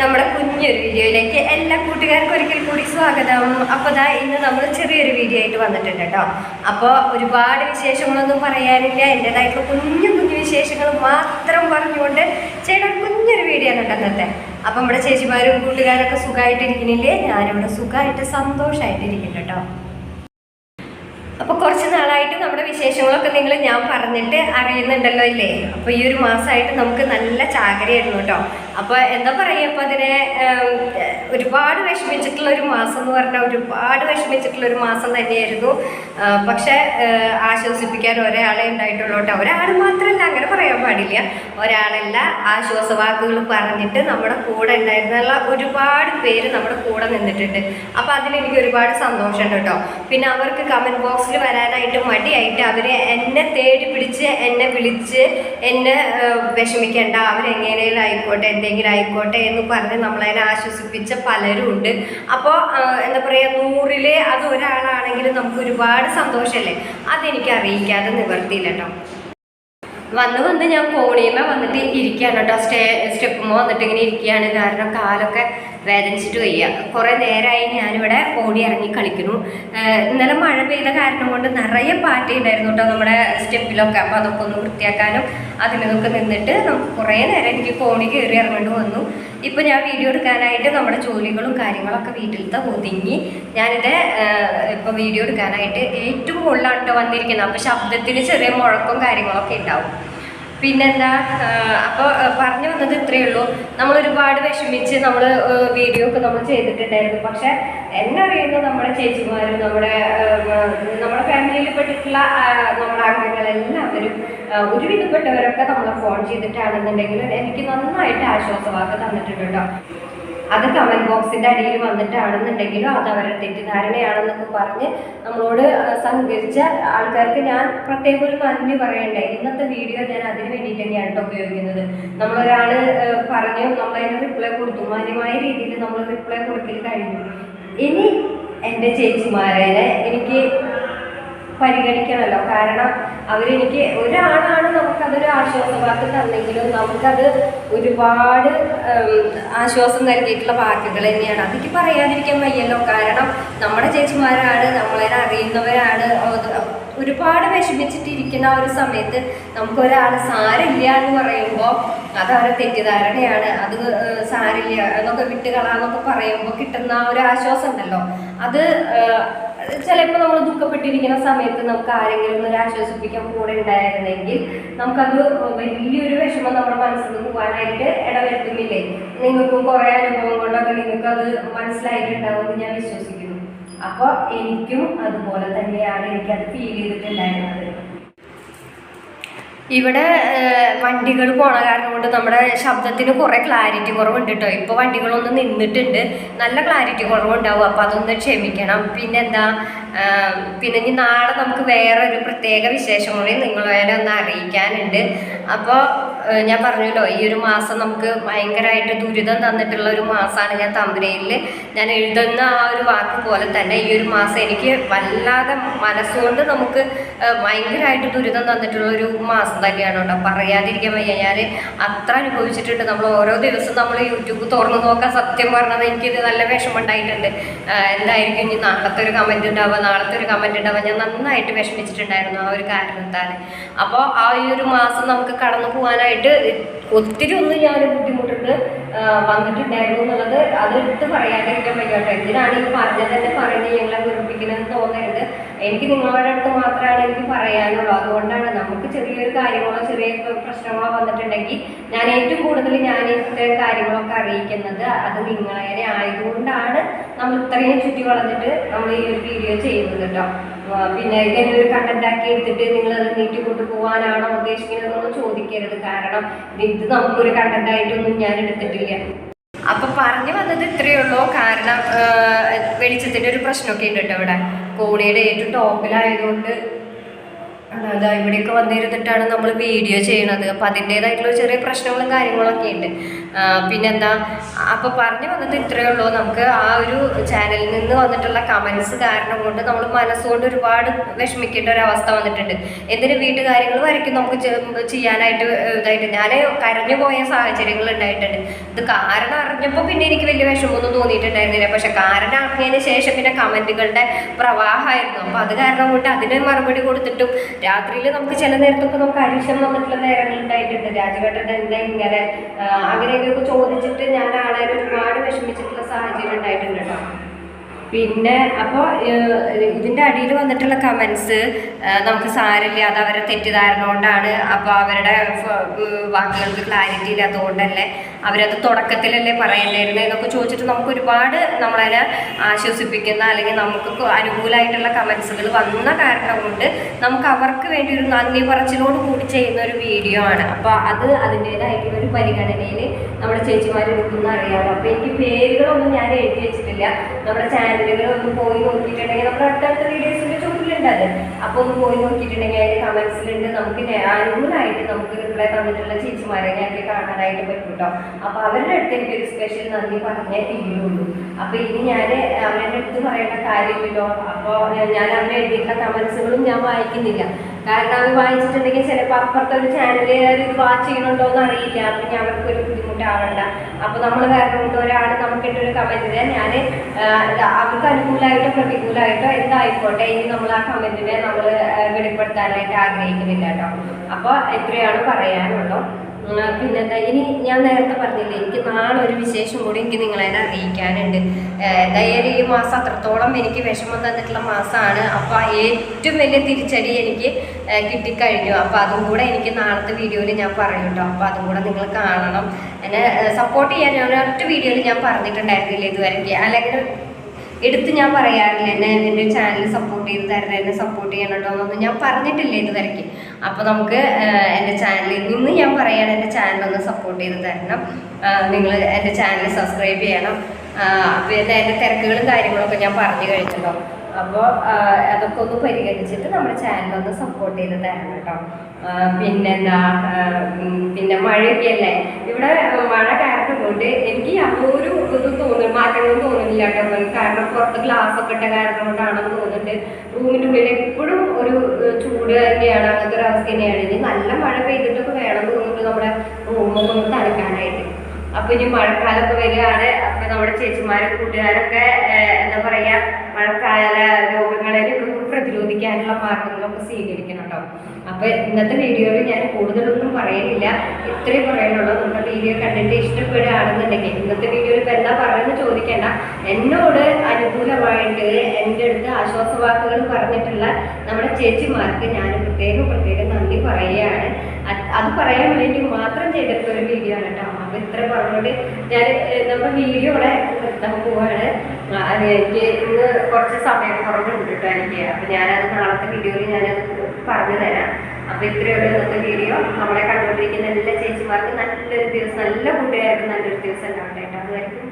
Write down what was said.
നമ്മുടെ കുഞ്ഞൊരു വീഡിയോയിലേക്ക് എല്ലാ കൂട്ടുകാർക്കും ഒരിക്കൽ കൂടി സ്വാഗതം. അപ്പോൾ ദാ ഇന്ന് നമ്മൾ ചെറിയൊരു വീഡിയോ ആയിട്ട് വന്നിട്ടുണ്ട് കേട്ടോ. അപ്പോൾ ഒരുപാട് വിശേഷങ്ങളൊന്നും പറയാനില്ല. എന്റെതായിട്ടുള്ള കുഞ്ഞു കുഞ്ഞു വിശേഷങ്ങൾ മാത്രം പറഞ്ഞുകൊണ്ട് ചേട്ടൻ കുഞ്ഞൊരു വീഡിയോ ആണ് കേട്ടോ അന്നത്തെ അപ്പം നമ്മുടെ ചേച്ചിമാരും കൂട്ടുകാരൊക്കെ സുഖമായിട്ടിരിക്കണില്ലേ ഞാനിവിടെ സുഖമായിട്ട് സന്തോഷമായിട്ടിരിക്കുന്നു കേട്ടോ അപ്പോൾ കുറച്ച് നാളായിട്ട് നമ്മുടെ വിശേഷങ്ങളൊക്കെ നിങ്ങൾ ഞാൻ പറഞ്ഞിട്ട് അറിയുന്നുണ്ടല്ലോ ഇല്ലേ? അപ്പോൾ ഈ ഒരു മാസമായിട്ട് നമുക്ക് നല്ല ചാകരയായിരുന്നു കേട്ടോ. അപ്പോൾ എന്താ പറയുക അപ്പോൾ അതിനെ ഒരുപാട് വിഷമിച്ചിട്ടുള്ള ഒരു മാസം എന്ന് പറഞ്ഞാൽ ഒരുപാട് വിഷമിച്ചിട്ടുള്ള ഒരു മാസം തന്നെയായിരുന്നു. പക്ഷെ ആശ്വസിപ്പിക്കാൻ ഒരാളെ ഉണ്ടായിട്ടുള്ളൂ കേട്ടോ. ഒരാൾ മാത്രമല്ല അങ്ങനെ പറയാൻ പാടില്ല. ഒരാളല്ല ആശ്വാസവാക്കുകൾ പറഞ്ഞിട്ട് നമ്മുടെ കൂടെ ഉണ്ടായിരുന്നുള്ള ഒരുപാട് പേര് നമ്മുടെ കൂടെ നിന്നിട്ടുണ്ട്. അപ്പോൾ അതിന് എനിക്ക് ഒരുപാട് സന്തോഷമുണ്ട് കേട്ടോ. പിന്നെ അവർക്ക് കമന്റ് ബോക്സിൽ വരാനായിട്ട് മടിയായിട്ട് അവർ എന്നെ തേടി പിടിച്ച് എന്നെ വിളിച്ച് എന്നെ വിഷമിക്കേണ്ട. അവരെങ്ങനെയും ആയിക്കോട്ടെ എന്തെങ്കിലും ആയിക്കോട്ടെ എന്ന് പറഞ്ഞ് നമ്മളതിനെ ആശ്വസിപ്പിച്ച പലരും ഉണ്ട്. അപ്പോൾ എന്താ പറയുക നൂറിൽ അത് ഒരാളാണെങ്കിലും നമുക്ക് ഒരുപാട് സന്തോഷമല്ലേ അതെനിക്ക് അറിയിക്കാതെ നിവർത്തിയില്ല കേട്ടോ വന്ന് വന്ന് ഞാൻ കോണിയമ്മ വന്നിട്ട് ഇരിക്കുകയാണ് കേട്ടോ സ്റ്റേ സ്റ്റെപ്പുമ്പോൾ വന്നിട്ട് ഇങ്ങനെ ഇരിക്കുകയാണ്. കാരണം കാലൊക്കെ വേദനിച്ചിട്ട് വയ്യ. കുറേ നേരമായി ഞാനിവിടെ ഓടി ഇറങ്ങി കളിക്കുന്നു ഇന്നലെ മഴ പെയ്ത കാരണം കൊണ്ട് നിറയെ പാറ്റ ഉണ്ടായിരുന്നു കേട്ടോ നമ്മുടെ സ്റ്റെപ്പിലൊക്കെ. അപ്പോൾ അതൊക്കെ ഒന്ന് വൃത്തിയാക്കാനും അതിനൊക്കെ നിന്നിട്ട് നമുക്ക് കുറേ നേരം എനിക്ക് കോണി കയറി ഇറങ്ങേണ്ടി വന്നു. ഇപ്പോൾ ഞാൻ വീഡിയോ എടുക്കാനായിട്ട് നമ്മുടെ ജോലികളും കാര്യങ്ങളൊക്കെ വീട്ടിലത്തെ ഒതുങ്ങി. ഞാനിത് ഇപ്പോൾ വീഡിയോ എടുക്കാനായിട്ട് ഏറ്റവും മുകളിലാണ് കേട്ടോ വന്നിരിക്കുന്നത്. അപ്പോൾ ശബ്ദത്തിന് ചെറിയ മുഴക്കവും കാര്യങ്ങളൊക്കെ ഉണ്ടാവും. പിന്നെന്താ അപ്പോൾ പറഞ്ഞു വന്നത് ഇത്രയേ ഉള്ളൂ. നമ്മൾ ഒരുപാട് വിഷമിച്ച് നമ്മൾ വീഡിയോ ഒക്കെ നമ്മൾ ചെയ്തിട്ടുണ്ടായിരുന്നു. പക്ഷെ എന്നെ അറിയുന്ന നമ്മുടെ ചേച്ചിമാരും നമ്മുടെ നമ്മുടെ ഫാമിലിയിൽ പെട്ടിട്ടുള്ള നമ്മുടെ അംഗങ്ങളെല്ലാവരും ഒരു ഒരുവിധപ്പെട്ടവരൊക്കെ നമ്മളെ ഫോൺ ചെയ്തിട്ടാണെന്നുണ്ടെങ്കിൽ എനിക്ക് നന്നായിട്ട് ആശ്വാസവാക്ക് തന്നിട്ടുണ്ട് കേട്ടോ. അത് കമന്റ് ബോക്സിന്റെ അടിയിൽ വന്നിട്ടാണെന്നുണ്ടെങ്കിലും അത് അവരുടെ തെറ്റിദ്ധാരണയാണെന്നൊക്കെ പറഞ്ഞ് നമ്മളോട് സഹകരിച്ച ആൾക്കാർക്ക് ഞാൻ പ്രത്യേകം ഒരു നന്ദി പറയണ്ടേ? ഇന്നത്തെ വീഡിയോ ഞാൻ അതിന് വേണ്ടിയിട്ട് തന്നെയാണ് കേട്ടോ ഉപയോഗിക്കുന്നത്. നമ്മളൊരാൾ പറഞ്ഞു നമ്മളതിന് റിപ്ലൈ കൊടുത്തു. മാന്യമായ രീതിയിൽ നമ്മൾ റിപ്ലൈ കൊടുക്കൽ കഴിഞ്ഞു. ഇനി എന്റെ ചേച്ചിമാരെ എനിക്ക് പരിഗണിക്കണമല്ലോ. കാരണം അവരെനിക്ക് ഒരാളാണ് നമുക്കതൊരു ആശ്വാസവാക്ക് തന്നെങ്കിലും നമുക്കത് ഒരുപാട് ആശ്വാസം നൽകിയിട്ടുള്ള വാക്കുകൾ തന്നെയാണ്. അതിക്ക് പറയാതിരിക്കാൻ വയ്യല്ലോ. കാരണം നമ്മുടെ ചേച്ചിമാരാണ് നമ്മളെ അറിയുന്നവരാണ്. ഒരുപാട് വിഷമിച്ചിട്ടിരിക്കുന്ന ഒരു സമയത്ത് നമുക്കൊരാൾ സാരില്ല എന്ന് പറയുമ്പോൾ അത് അവരുടെ തെറ്റിദ്ധാരണയാണ്. അത് സാരില്ല എന്നൊക്കെ വിട്ടുകളാന്നൊക്കെ പറയുമ്പോൾ കിട്ടുന്ന ഒരു ആശ്വാസം ഉണ്ടല്ലോ അത് ചിലപ്പോൾ നമ്മൾ ദുഃഖപ്പെട്ടിരിക്കുന്ന സമയത്ത് നമുക്ക് ആരെങ്കിലും ഒന്ന് ആശ്വസിപ്പിക്കാൻ കൂടെ ഉണ്ടായിരുന്നെങ്കിൽ നമുക്കത് വലിയൊരു വിഷമം നമ്മുടെ മനസ്സിൽ നിന്ന് പോകാനായിട്ട് ഇടവരുത്തുന്നില്ലേ? നിങ്ങൾക്കും കുറേ അനുഭവം കൊണ്ടൊക്കെ അത് മനസ്സിലായിട്ടുണ്ടാവുമെന്ന് ഞാൻ വിശ്വസിക്കുന്നു. അപ്പോൾ എനിക്കും അതുപോലെ തന്നെയാണ് എനിക്കത് ഫീൽ ചെയ്തിട്ടുണ്ടായിരുന്നത്. ഇവിടെ വണ്ടികൾ പോണ കാരണം കൊണ്ട് നമ്മുടെ ശബ്ദത്തിന് കുറേ ക്ലാരിറ്റി കുറവുണ്ട് കേട്ടോ ഇപ്പോൾ വണ്ടികളൊന്നും നിന്നിട്ടുണ്ട്. നല്ല ക്ലാരിറ്റി കുറവുണ്ടാവും. അപ്പോൾ അതൊന്ന് ക്ഷമിക്കണം. പിന്നെന്താ പിന്നെ ഇനി നാളെ നമുക്ക് വേറെ ഒരു പ്രത്യേക വിശേഷം കൂടി നിങ്ങളെ ഒന്ന് അറിയിക്കാനുണ്ട്. അപ്പോൾ ഞാൻ പറഞ്ഞല്ലോ ഈ ഒരു മാസം നമുക്ക് ഭയങ്കരമായിട്ട് ദുരിതം തന്നിട്ടുള്ള ഒരു മാസമാണ് ഞാൻ തമ്പനയിൽ ഞാൻ എഴുതുന്ന ആ ഒരു വാക്ക് പോലെ തന്നെ ഈ ഒരു മാസം എനിക്ക് വല്ലാതെ മനസ്സുകൊണ്ട് നമുക്ക് ഭയങ്കരമായിട്ട് ദുരിതം തന്നിട്ടുള്ള ഒരു മാസം തന്നെയാണ് കേട്ടോ. പറയാതിരിക്കാൻ വയ്യ. ഞാൻ അത്ര അനുഭവിച്ചിട്ടുണ്ട്. നമ്മൾ ഓരോ ദിവസവും നമ്മൾ യൂട്യൂബ് തുറന്നു നോക്കാൻ സത്യം പറഞ്ഞത് എനിക്കിത് നല്ല വിഷമമുണ്ടായിട്ടുണ്ട്. എന്തായിരിക്കും ഇനി നാളത്തെ ഒരു കമന്റ് ഉണ്ടാവുക? നാളത്തെ ഒരു കമന്റ് ഉണ്ടാവുക? ഞാൻ നന്നായിട്ട് വിഷമിച്ചിട്ടുണ്ടായിരുന്നു ആ ഒരു കാരണത്താൽ. അപ്പോൾ ആ ഈ ഒരു മാസം നമുക്ക് കടന്നു പോകാനായിട്ട് ഒത്തിരി ഒന്നും ഞാൻ ബുദ്ധിമുട്ടിട്ട് വന്നിട്ടുണ്ടായിരുന്നു എന്നുള്ളത് അത് എടുത്ത് വയ്യാട്ടോ. എന്തിനാണ് ഈ പറഞ്ഞത് തന്നെ പറയുന്നത് ഞങ്ങളെ വെറുപ്പിക്കണമെന്ന് തോന്നരുത്. എനിക്ക് നിങ്ങളുടെ അടുത്ത് മാത്രമാണ് എനിക്ക് പറയാനുള്ളൂ. അതുകൊണ്ടാണ് നമുക്ക് ചെറിയൊരു കാര്യങ്ങളോ ചെറിയ പ്രശ്നങ്ങളോ വന്നിട്ടുണ്ടെങ്കിൽ ഞാൻ ഏറ്റവും കൂടുതൽ ഞാൻ ഇത്തരം കാര്യങ്ങളൊക്കെ അറിയിക്കുന്നത് അത് നിങ്ങളെ ആയതുകൊണ്ടാണ് നമ്മൾ ഇത്രയും ചുറ്റി വളർന്നിട്ട് നമ്മൾ ഈ ഒരു വീഡിയോ ചെയ്യുന്നത് കേട്ടോ. പിന്നെ ഇങ്ങനെ ഒരു കണ്ടന്റ് ആക്കി എടുത്തിട്ട് നിങ്ങൾ അത് നീട്ടിക്കൊണ്ടു പോകാനാണോ ഉദ്ദേശിക്കുന്നതെന്നൊന്നും ചോദിക്കരുത്. കാരണം ഇത് നമുക്കൊരു കണ്ടന്റ് ആയിട്ടൊന്നും ഞാൻ എടുത്തിട്ടില്ല. അപ്പൊ പറഞ്ഞു വന്നത് ഇത്രയേ ഉള്ളൂ. കാരണം വെളിച്ചത്തിന്റെ ഒരു പ്രശ്നമൊക്കെ ഉണ്ട് കേട്ടോ ഇവിടെ. കോണിയുടെ ഏറ്റവും ടോപ്പിലായതുകൊണ്ട് അതാ ഇവിടെയൊക്കെ വന്നിരുന്നിട്ടാണ് നമ്മൾ വീഡിയോ ചെയ്യണത്. അപ്പം അതിന്റേതായിട്ടുള്ള ചെറിയ പ്രശ്നങ്ങളും കാര്യങ്ങളൊക്കെ ഉണ്ട്. പിന്നെന്താ? അപ്പോൾ പറഞ്ഞു വന്നത് ഇത്രയേ ഉള്ളൂ. നമുക്ക് ആ ഒരു ചാനലിൽ നിന്ന് വന്നിട്ടുള്ള കമൻസ് കാരണം കൊണ്ട് നമ്മൾ മനസ്സുകൊണ്ട് ഒരുപാട് വിഷമിക്കേണ്ട ഒരു അവസ്ഥ വന്നിട്ടുണ്ട്. എന്തിന് വീട്ടുകാര്യങ്ങൾ വരയ്ക്കും നമുക്ക് ചെയ്യാനായിട്ട് ഇതായിട്ട്. ഞാൻ കരഞ്ഞു പോയ സാഹചര്യങ്ങൾ ഉണ്ടായിട്ടുണ്ട്. ഇത് കാരണം അറിഞ്ഞപ്പോൾ പിന്നെ എനിക്ക് വലിയ വിഷമമൊന്നും തോന്നിയിട്ടുണ്ടായിരുന്നില്ല. പക്ഷെ കാരണം അറിഞ്ഞതിന് ശേഷം പിന്നെ കമന്റുകളുടെ പ്രവാഹമായിരുന്നു. അപ്പോൾ അത് കാരണം കൊണ്ട് അതിന് മറുപടി കൊടുത്തിട്ടും രാത്രിയിൽ നമുക്ക് ചില നേരത്തൊക്കെ നമുക്ക് അരിശം വന്നിട്ടുള്ള നേരങ്ങൾ ഉണ്ടായിട്ടുണ്ട്. രാജഘട്ടൻ എന്താ ഇങ്ങനെ അങ്ങനെയൊക്കെ ചോദിച്ചിട്ട് ഞാൻ ആളെ ഒരുപാട് വിഷമിച്ചിട്ടുള്ള സാഹചര്യം ഉണ്ടായിട്ടുണ്ട് പിന്നെ അപ്പോൾ ഇതിന്റെ അടിയിൽ വന്നിട്ടുള്ള കമൻസ് നമുക്ക് സാരമില്ല അത് അവരെ തെറ്റിദ്ധാരണ കൊണ്ടാണ് അപ്പോൾ അവരുടെ വാക്കുകൾക്ക് ക്ലാരിറ്റി ഇല്ലാത്തതുകൊണ്ടല്ലേ അവരത് തുടക്കത്തിലല്ലേ പറയേണ്ടിയിരുന്നത് എന്നൊക്കെ ചോദിച്ചിട്ട് നമുക്ക് ഒരുപാട് നമ്മളതിനെ ആശ്വസിപ്പിക്കുന്ന അല്ലെങ്കിൽ നമുക്ക് അനുകൂലമായിട്ടുള്ള കമൻസുകൾ വന്ന കാരണം കൊണ്ട് നമുക്ക് അവർക്ക് വേണ്ടി ഒരു നന്ദി പറച്ചിലോട് കൂടി ചെയ്യുന്ന ഒരു വീഡിയോ ആണ്. അപ്പോൾ അത് അതിന്റേതായിട്ടുള്ള ഒരു പരിഗണനയിൽ നമ്മുടെ ചേച്ചിമാർ എടുക്കുന്ന അറിയാം. അപ്പോൾ എനിക്ക് പേരുകളൊന്നും ഞാൻ എഴുതി വെച്ചിട്ടില്ല. നമ്മുടെ ചാനലുകളൊന്നും പോയി നോക്കിയിട്ടുണ്ടെങ്കിൽ നമ്മുടെ അടുത്തടുത്ത വീഡിയോസിന്റെ ചുറ്റിലുണ്ട് അത്. അപ്പോൾ ഒന്ന് പോയി നോക്കിയിട്ടുണ്ടെങ്കിൽ അതിന്റെ കമൻസിലുണ്ട്. നമുക്ക് അനുകൂലമായിട്ട് നമുക്ക് റിപ്ലൈ തന്നിട്ടുള്ള ചേച്ചിമാരെ ഞങ്ങൾക്ക് കാണാനായിട്ട് പറ്റും കേട്ടോ. അപ്പോൾ അവരുടെ അടുത്ത് എനിക്ക് ഒരു സ്പെഷ്യൽ നന്ദി പറഞ്ഞേ തീരുള്ളൂ. അപ്പൊ ഇനി ഞാൻ അമ്മേന്റെ അടുത്ത് പറയേണ്ട കാര്യമില്ലല്ലോ. അപ്പോൾ ഞാൻ അമ്മ എഴുതിയിട്ടുള്ള കമൻസുകളും ഞാൻ വായിക്കുന്നില്ല. കാരണം അത് വായിച്ചിട്ടുണ്ടെങ്കിൽ ചിലപ്പോൾ അപ്പുറത്തെ ഒരു ചാനലിൽ ഇത് വാച്ച് ചെയ്യണുണ്ടോ എന്ന് അറിയില്ല. അപ്പൊ ഞാൻ അവർക്ക് ഒരു ബുദ്ധിമുട്ടാവണ്ട. അപ്പൊ നമ്മൾ കാരണം കൊണ്ട് ഒരാൾ നമുക്ക് ഒരു കമന്റിനെ ഞാൻ അവർക്ക് അനുകൂലമായിട്ടോ പ്രതികൂലമായിട്ടോ എന്തായിക്കോട്ടെ ഇനി നമ്മൾ ആ കമന്റിനെ നമ്മൾ വെളിപ്പെടുത്താനായിട്ട് ആഗ്രഹിക്കുന്നില്ല കേട്ടോ. അപ്പോൾ ഇത്രയാണ് പറയാനുള്ളൂ. പിന്നെന്താ ഇനി ഞാൻ നേരത്തെ പറഞ്ഞില്ലേ എനിക്ക് നാളെ ഒരു വിശേഷം കൂടി എനിക്ക് നിങ്ങളെ അറിയിക്കാനുണ്ട്. എന്തായാലും ഈ മാസം അത്രത്തോളം എനിക്ക് വിഷമം തന്നിട്ടുള്ള മാസമാണ് അപ്പോൾ ഏറ്റവും വലിയ തിരിച്ചടി എനിക്ക് കിട്ടിക്കഴിഞ്ഞു. അപ്പോൾ അതും കൂടെ എനിക്ക് നാളത്തെ വീഡിയോയിൽ ഞാൻ പറയും കേട്ടോ. അപ്പോൾ അതും കൂടെ നിങ്ങൾ കാണണം. എന്നെ സപ്പോർട്ട് ചെയ്യാൻ ഞാൻ ഒറ്റ വീഡിയോയിൽ ഞാൻ പറഞ്ഞിട്ടുണ്ടായിരുന്നില്ല ഇതുവരെ അല്ലെങ്കിൽ എടുത്ത് ഞാൻ പറയാറില്ല എന്നെ എന്റെ ചാനൽ സപ്പോർട്ട് ചെയ്ത് തരണം എന്നെ സപ്പോർട്ട് ചെയ്യണം കേട്ടോ എന്നൊന്നും ഞാൻ പറഞ്ഞിട്ടില്ല ഇതുവരെയ്ക്ക് അപ്പോൾ നമുക്ക് എന്റെ ചാനലിൽ നിന്ന് ഞാൻ പറയാണ് എന്റെ ഒന്ന് സപ്പോർട്ട് ചെയ്ത് തരണം. നിങ്ങൾ എന്റെ ചാനൽ സബ്സ്ക്രൈബ് ചെയ്യണം. പിന്നെ എന്റെ തിരക്കുകളും കാര്യങ്ങളൊക്കെ ഞാൻ പറഞ്ഞു കഴിഞ്ഞല്ലോ. അപ്പോൾ അതൊക്കെ ഒന്ന് പരിഗണിച്ചിട്ട് നമ്മുടെ ചാനൽ ഒന്ന് സപ്പോർട്ട് ചെയ്ത് തരണം കേട്ടോ. പിന്നെന്താ പിന്നെ മഴയൊക്കെ അല്ലേ? ഇവിടെ മഴ കാരണം കൊണ്ട് എനിക്ക് യാതൊരു ഇതൊന്നും തോന്നുന്നു മാറ്റങ്ങളും തോന്നുന്നില്ല കേട്ടോ. കാരണം പുറത്ത് ഗ്ലാസ് ഒക്കെ ഇട്ട കാരണം കൊണ്ടാണെന്ന് തോന്നുന്നുണ്ട്. റൂമിന്റെ ഉള്ളിൽ എപ്പോഴും ഒരു ചൂട് തന്നെയാണ് അങ്ങനത്തെ ഒരു അവസ്ഥ തന്നെയാണ്. ഇനി നല്ല മഴ പെയ്തിട്ടൊക്കെ വേണം തോന്നുന്നുണ്ട് നമ്മുടെ റൂമൊക്കെ ഒന്ന് തണുക്കാനായിട്ട്. അപ്പൊ ഇനി മഴക്കാലമൊക്കെ വരികയാണ്. അപ്പൊ നമ്മുടെ ചേച്ചിമാരും കൂട്ടുകാരൊക്കെ എന്താ പറയാ മഴക്കാല രോഗങ്ങളെ പ്രതിരോധിക്കാനുള്ള മാർഗങ്ങളൊക്കെ സ്വീകരിക്കണം കേട്ടോ അപ്പൊ ഇന്നത്തെ വീഡിയോയിൽ ഞാൻ കൂടുതലൊന്നും പറയുന്നില്ല ഇത്രയും പറയാനുള്ളൂ. നമ്മുടെ വീഡിയോ കണ്ടിട്ട് ഇഷ്ടപ്പെടുകയാണെന്നുണ്ടെങ്കിൽ ഇന്നത്തെ വീഡിയോയിൽ ഇപ്പൊ എന്താ പറയുന്നത് ചോദിക്കേണ്ട. എന്നോട് അനുകൂലമായിട്ട് എന്റെ അടുത്ത് ആശ്വാസവാക്കുകൾ പറഞ്ഞിട്ടുള്ള നമ്മുടെ ചേച്ചിമാർക്ക് ഞാൻ പ്രത്യേകം പ്രത്യേകം നന്ദി പറയുകയാണ്. അത് പറയാൻ വേണ്ടി മാത്രം ചെയ്തിട്ടുള്ള ഒരു വീഡിയോ ആണ് കേട്ടോ. അപ്പൊ ഇത്ര പറഞ്ഞുകൊണ്ട് ഞാൻ നമ്മൾ വീഡിയോ ഇവിടെ നിർത്താൻ പോവാണ്. അത് എനിക്ക് ഇന്ന് കുറച്ച് സമയം കുറഞ്ഞുണ്ട് കേട്ടോ എനിക്ക്. അപ്പൊ ഞാനത് നാളത്തെ വീഡിയോയിൽ ഞാനത് പറഞ്ഞു തരാം. അപ്പൊ ഇത്രയുള്ള ഇന്നത്തെ വീഡിയോ. നമ്മളെ കണ്ടുകൊണ്ടിരിക്കുന്ന എല്ലാ ചേച്ചിമാർക്കും നല്ലൊരു ദിവസം നല്ല കൂട്ടുകാർക്ക് നല്ലൊരു ദിവസം ഉണ്ടാവട്ടെ കേട്ടോ. അതുവരെയും ബൈ